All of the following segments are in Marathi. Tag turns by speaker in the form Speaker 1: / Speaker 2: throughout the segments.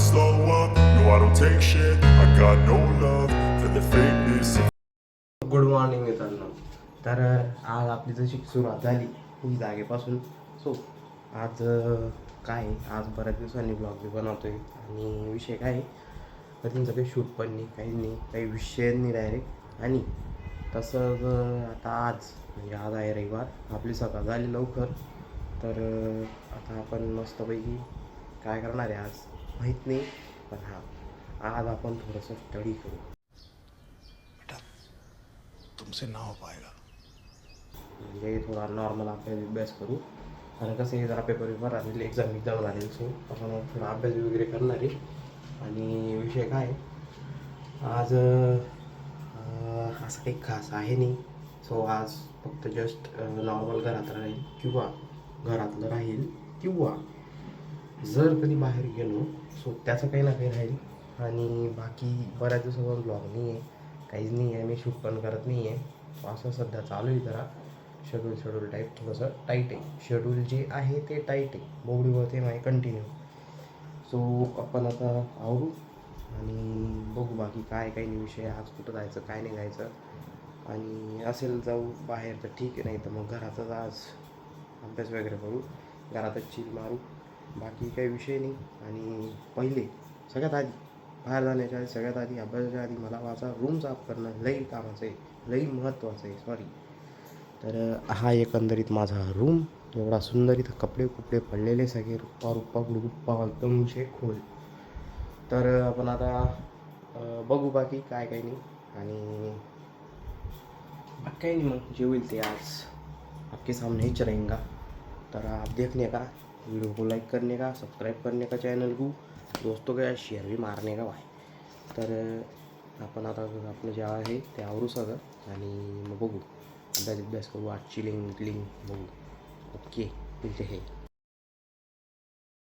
Speaker 1: slow up, no I don't take shit. I got no love for the fakeness
Speaker 2: good morning मित्रांनो. तर आज आपली जशी सुरुवात झाली ही जागेपासून. सो आज अं, काय? आहे, आज बऱ्याच दिवसांनी ब्लॉग बी बनवतोय. आणि विषय काय आहे, कधीचं काही शूट पण नाही काही नाही काही विषय नाही डायरेक्ट आणि तसं अं, आता आज म्हणजे आज आहे रविवार. आपली सकाळ झाली लवकर. तर अं, आता आपण मस्तपैकी काय करणार आहे आज? माहीत नाही पण हां आज आपण थोडंसं स्टडी करू.
Speaker 1: तुमसे ना हो पाएगा
Speaker 2: म्हणजे थोडा नॉर्मल अभ्यास अभ्यास करू. कारण कसं आहे जरा पेपर पेपर राहतील एक्झाम एक्झाम राहील सो आपण थोडा अभ्यास वगैरे करणार आहे. आणि विषय काय आज असं काही खास आहे नाही. सो आज फक्त जस्ट नॉर्मल घरात राहील किंवा घरातलं राहील किंवा जर कधी बाहेर गेलो सो त्याचं काही ना काही राहील. आणि बाकी बऱ्याच दिवसापासून ब्लॉग नाही आहे काहीच नाही आहे मी शूट पण करत नाही आहे असं सध्या चालू आहे जरा. शेड्यूल शेड्यूल टाईप थोडंसं टाईट आहे. शेड्यूल जे आहे ते टाईट आहे. बोबडीवरती माझे कंटिन्यू सो आपण आता आवरू. आणि बघू बाकी काय काही नाही विषय. आज कुठं जायचं काय नाही जायचं. आणि असेल जाऊ बाहेर तर ठीक आहे. नाही तर मग घरातच आज अभ्यास वगैरे करू. घरातच चिल मारू. बाकी काही विषय नाही. आणि पहिले सगळ्यात आधी बाहेर जाण्याच्या आधी सगळ्यात आधी अभ्यासाच्या आधी मला माझा रूम साफ करणं लई कामाचं आहे. लई महत्त्वाचं आहे सॉरी तर हा एकंदरीत माझा रूम एवढा सुंदर इथं कपडे कुपडे पडलेले सगळे रुप्पा रुप्पा गुडगुप्पा एकदम खोल. तर आपण आता बघू बाकी काय काही नाही. आणि बाकी काही नाही मग जे होईल ते आज आपके सामने ही चलेगा. तर आप देखने का? वीडियो को लाइक करने का सब्सक्राइब करने का चॅनल को। दोस्तों का शेयर भी मारने का भाई। तर आपण आता आपलं जे आहे ते आवरू सगळं आणि मग बघू. अभ्यास अभ्यास करू आजची लिंक लिंक बघू. ओके तिथे हे.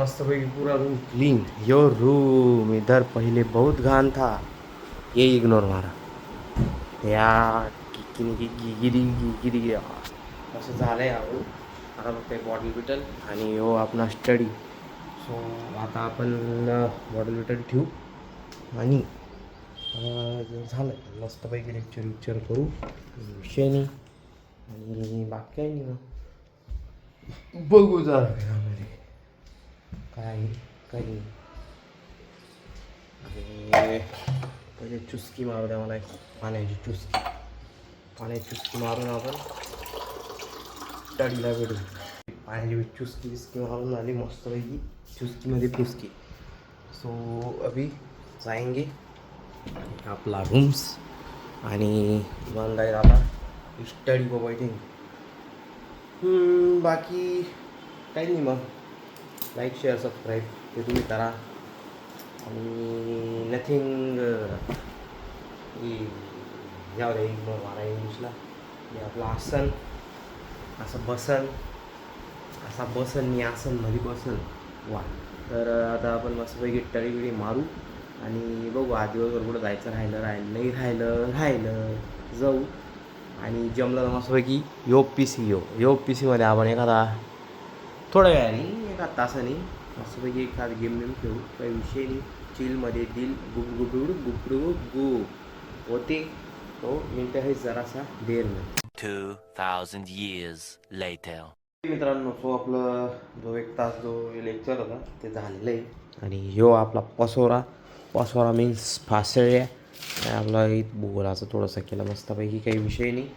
Speaker 2: मस्तपैकी पूरा रूम. क्लीन यो रूम इधर पहिले बहुत घाण था. ये इग्नोर मारा. या किकिनी गिगिरी गिगिरी असं झालं आहे आपण आता एक बॉटल बिटल आणि हो आपला स्टडी सो आता आपण बॉटल बिटल ठेवू. आणि झालं मस्तपैकी लेक्चर विक्चर करू. विषय नाही. आणि बाकी काही नाही बघू जरा. घरामध्ये काय काही नाही आणि पहिले चुस्की मारू द्या मला एक पाण्याची चुस्की. पाण्याची चुस्की मारून आपण स्टडीला भेटू. पाण्याची चुस्की बिस्की मारून आली मस्तपैकी चुस्कीमध्ये फुसकी. सो अभी जाएंगे आपला रूम्स आणि मन जाईल आता. स्टडी को बाकी काही नाही मग. लाईक शेअर सबस्क्राईब ते तुम्ही करा. आणि नथिंग यावर येईल इग्नोर मारा इंग्लिशला. हे आपलं आसन. असं बसन. असा बसन मी आसनमध्ये बसन. वा तर आता आपण मस्तपैकी टळी बिळी मारू. आणि बघू आज दिवसभर कुठं जायचं राहिलं राहिलं नाही राहिलं राहिलं. जाऊ. आणि जमलं तर मस्तपैकी यो पी सी यो. योग पी सीमध्ये आपण एखादा थोड्या वेळाने. एका तासाने मस्तपैकी एखाद गेम बेम खेळू. काही विषय नाही. चिलमध्ये दिल गुप गुबडूड गुपडू गु होते. तो मिळतं आहे जरासा. देर में
Speaker 3: 2,000 years later.
Speaker 2: मित्रांनो तो आपलं जो एक तास जो लेक्चर होता ते झालेलं आहे. आणि ह्यो आपला पसोरा. पसोरा मीन्स फासळ्या आपला इत भूगोलाचं थोडंसं केलं. मस्तपैकी काही विषय नाही.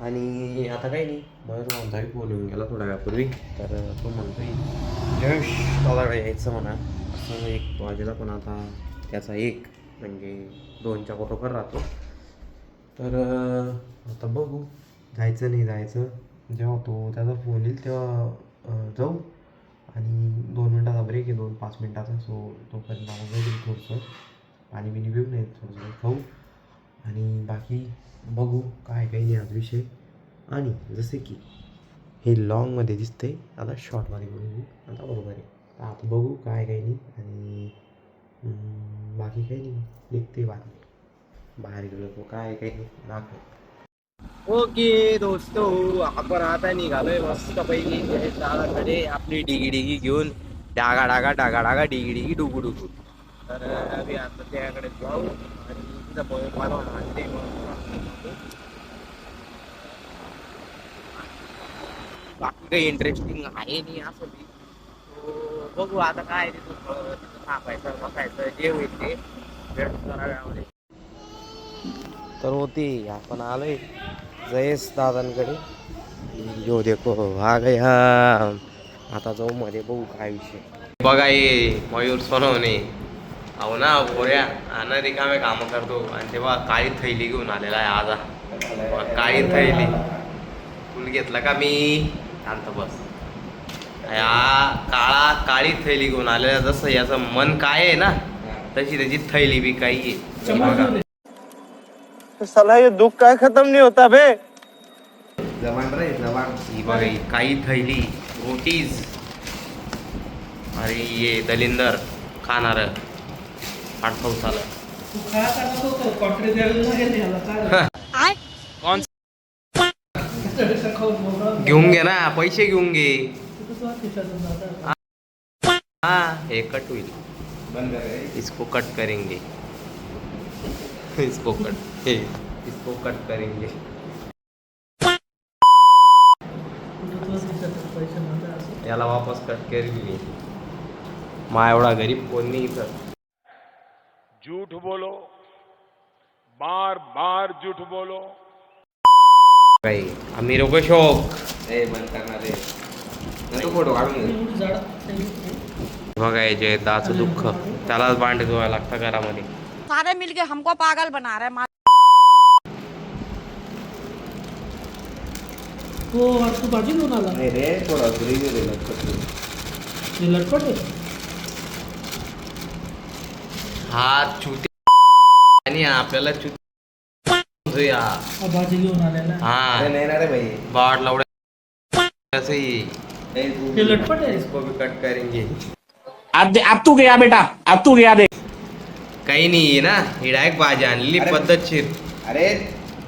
Speaker 2: आणि आता काही नाही. मयूर म्हणता फोन येऊन गेला थोड्या वेळापूर्वी. तर तो म्हणतोय जयश दादा यायचं म्हणा. असं एक वाजेला पण आता त्याचा एक म्हणजे दोनच्या बरोबर राहतो. तर आता बघू. जायचं नाही जायचं. जेव्हा तो त्याचा फोन येईल तेव्हा जाऊ. आणि दोन मिनटाचा ब्रेक आहे दोन पाच मिनटाचा. सो तोपर्यंत आपण बघू थोडंसं.
Speaker 4: पाणी बिणी पिऊ नये थोडं थोडं खाऊ. आणि बाकी बघू काय काही नाही आज विषय. आणि जसे की हे लॉंगमध्ये आहे आता शॉर्टमध्ये बघू. आता बरोबर आहे. आता बघू काय काही नाही आणि बाकी काही नाही. देखते बातमी बाहेर गेलो तो काय काही नाही. दाखव.
Speaker 2: ओके दोस्तो आपण आता निघालोय मस्त पैकी. दादाकडे आपली डिगी डिगी घेऊन. डागा डागा डागा डागा डिगी डिगी डुगू डुगू. तर आम्ही आता त्याकडे जाऊ. पोहे बनवून आणते बाकी काही इंटरेस्टिंग आहे नाही असं बी बघू आता काय तिथं थांबायचं बसायचं जे होईल ते वेळ जरा वेळामध्ये
Speaker 4: तर होते आपण आलोय जयेश दादांकडे जो देखो हा गया आता जाऊ मध्ये बघू काय विषय
Speaker 2: बघा ये मयूर सोनवणे अहो ना भोऱ्या आणि रिकामे कामं करतो. आणि तेव्हा काळी थैली घेऊन आलेला आहे आज. हा. काळी थैली. फुल घेतला का मी? शांत बस. या काळा काळी थैली घेऊन आलेला. जसं याचं मन काय आहे ना तशी त्याची थैली बी काही ही
Speaker 4: साला ये दुख काय खत्म नहीं होता बे
Speaker 2: जवान रे जवान. ही बघा ही काही थैली. रोटीज. अरे ये दलिंदर. खाणार. आठवसाला कौन घेऊन घे ना पैसे घेऊन घे. हा हे कट होईल. इसको कट करेंगे. इसको कट हे इसको कट करेंगे. याला वापस कट करेल मी. मा एवढा गरीब कोण नाही इथं.
Speaker 5: झूठ बोलो बार बार झूठ बोलो।
Speaker 2: काही आम्ही लोक शोक। ए बंद करणार रे। फोटो काढून घे. बघा याचे दाचं दुःख त्यालाच भांडे धुवायला लागतं घरामध्ये.
Speaker 6: सारे मिलके हमको पागल बना रहे हैं
Speaker 7: आज तू भाजी घेऊन आला.
Speaker 4: नाही रे थोडा
Speaker 7: हे लटपट.
Speaker 2: हा चुती आणि आपल्याला चुती
Speaker 7: हा.
Speaker 4: ना रे भाई
Speaker 2: बाट लावड्या असं. ही.
Speaker 7: हे लटपट आहे.
Speaker 2: इसको भी कट करेंगे.
Speaker 8: अब दे- अब तू गया बेटा. अब तू गया देख
Speaker 2: काही नाही ना. ही डायरेक्ट भाजी आणलेली
Speaker 4: अरे.
Speaker 2: पद्धतशीर
Speaker 4: अरे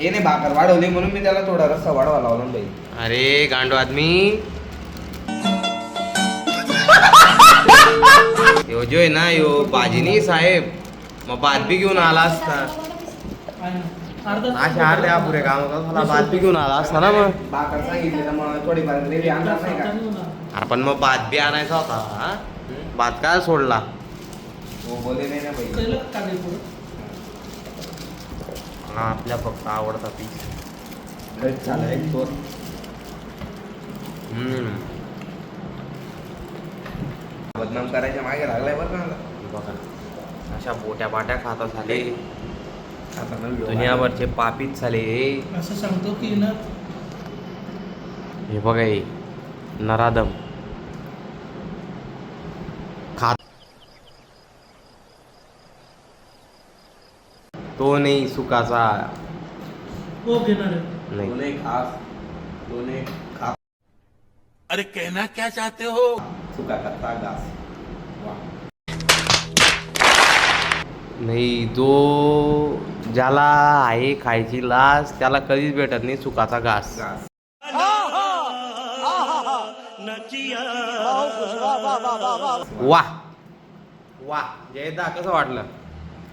Speaker 4: हे नाही भाकर वाढवली म्हणून मी त्याला थोडा रस्सा वाढवा लावला
Speaker 2: अरे गांडो आदमी. यो जो आहे ना यो भाजी नाही साहेब. मग भात बी घेऊन आला असता. अशा अर्ध्या पुरे काम झाला. भात बी घेऊन आला असता ना मग.
Speaker 4: भाकर तर मग थोडीफार ग्रेव्ही आणणार नाही का?
Speaker 7: घेऊन आला.
Speaker 2: अरे पण मग भात बी आणायचा होता हा? भात काय सोडला?
Speaker 4: हो बोले नाही ना भाई?
Speaker 2: हा आपल्या फक्त आवडता पीस.
Speaker 4: झालं एक
Speaker 2: हम्म.
Speaker 4: बदनाम करायच्या मागे लागलाय बरं का मला.
Speaker 2: बघा. अशा बोट्या बाट्या खाता झाले.
Speaker 4: आता ना व्हिडिओ
Speaker 2: दुनियाभरचे पापीच झाले.
Speaker 7: असं सांगतो की ना
Speaker 2: हे बघा हे. नरादम खात तो नाही सुखाचा.
Speaker 7: हो घेणार आहे.
Speaker 2: नाही.
Speaker 4: खास.
Speaker 8: अरे कहना क्या चाहते हो?
Speaker 4: सुका कच्चा घास.
Speaker 2: नाही जो ज्याला आहे खायची लास त्याला कधीच भेटत नाही सुखाचा घास.
Speaker 4: घास
Speaker 2: वा. वा. जयदा कसं वाटलं?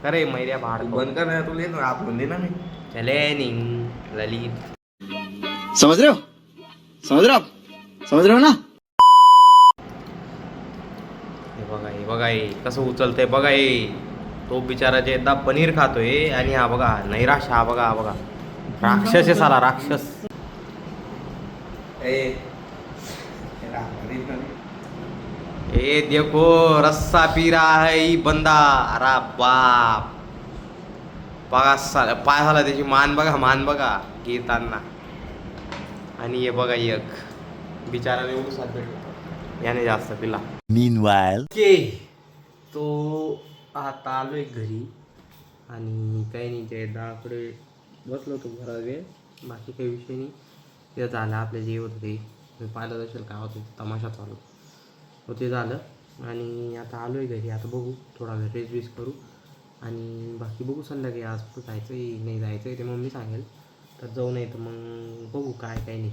Speaker 2: खरे मैऱ्या भाड
Speaker 4: बंद कर ना तुला येतो आपण दे ना मी.
Speaker 2: चले निंग ललित.
Speaker 8: समझ रहे हो समझ रहे हो आप समझ रहे हो ना
Speaker 2: हे बघा कसं उचलतंय बघा हे तो बिचारा जयदा पनीर खातोय आणि हा बघा नैराश हा बघा हा बघा. राक्षस आहे साला राक्षस.
Speaker 4: ए
Speaker 2: देखो रस्सा पी रहा है ही बंदा. अरे बाप. बघा सा- पाय झाला त्याची मान बघा मान बघा घेताना आणि हे बघा एक. बिचाराने उसात भेटला. याने जास्त पिला.
Speaker 9: Meanwhile.
Speaker 2: के तो आता आलोय घरी आणि काही नाही ते दाकडे बसलो होतो घरा वेळ. बाकी काही विषय नाही. ते झालं आपलं जे होतं ते. मी पाहिलं असेल काय होतं तमाशा चालू. हो ते झालं. आणि आता आलो आहे घरी. आता बघू थोडा वेळ रेस बीस करू. आणि बाकी बघू संध्याकाळी आज जायचं आहे नाही जायचं आहे ते मम्मी सांगेल. तर जाऊ नाही तर मग बघू काय काय नाही.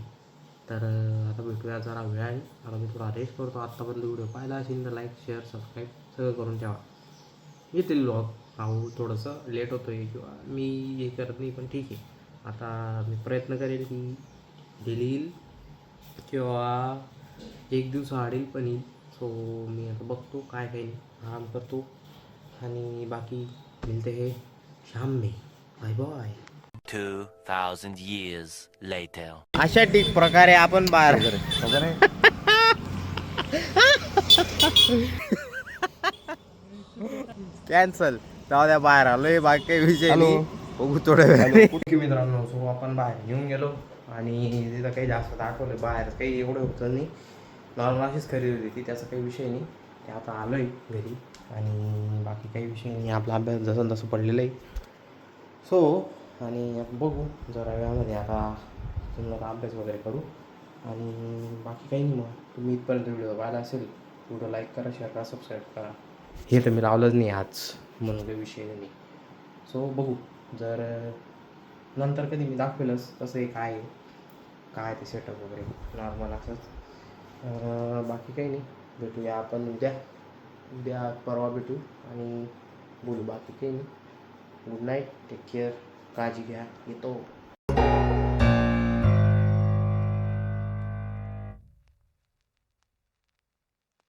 Speaker 2: तर आता भेटूया जरा वेळ आहे. आता मी थोडा रेस्ट करतो. आत्तापर्यंत व्हिडिओ पाहिला असेल तर लाईक शेअर सबस्क्राईब सगळं करून ठेवा. येतील लॉग पाहू थोडंसं लेट होतो आहे किंवा मी हे करत नाही पण ठीक आहे. आता मी प्रयत्न करेन की डेली येईल किंवा एक दिवस आडेल पण येईल. सो मी आता बघतो काय काही आराम करतो. आणि बाकी मिळते हे. शाम में बाय बाय
Speaker 3: 2000 years later.
Speaker 4: अशा ठीक प्रकारे आपण बाहेर कॅन्सल जाऊ द्या बाहेर आलोय बाकी काही विषय नाही. बघू थोड्या वेळ
Speaker 2: कुठे मित्रांनो? सो आपण बाहेर घेऊन गेलो आणि तिथं काही जास्त दाखवलं. बाहेर काही एवढं होतं नाही. नॉर्मल अशीच खरेदी होती ती त्याचा काही विषय नाही. ते आता आलो आहे घरी. आणि बाकी काही विषय नाही. आपला अभ्यास जसं तसं पडलेलं आहे. सो आणि बघू जरा वेळामध्ये आता तुम्हाला अभ्यास वगैरे करू. आणि बाकी काही नाही मग. तुम्ही इथपर्यंत व्हिडिओ पाहिला असेल व्हिडिओ लाईक करा शेअर करा सबस्क्राईब करा. हे तर मी लावलंच नाही आज म्हणून काही विषय नाही. सो बघू. जर नंतर कधी मी दाखवेलच कसं आहे काय काय ते सेटअप वगैरे नॉर्मल असंच. तर बाकी काही नाही. भेटूया आपण उद्या. उद्या परवा भेटू आणि बोलू. बाकी काही नाही. गुड नाईट टेक केअर काळजी घ्या येतो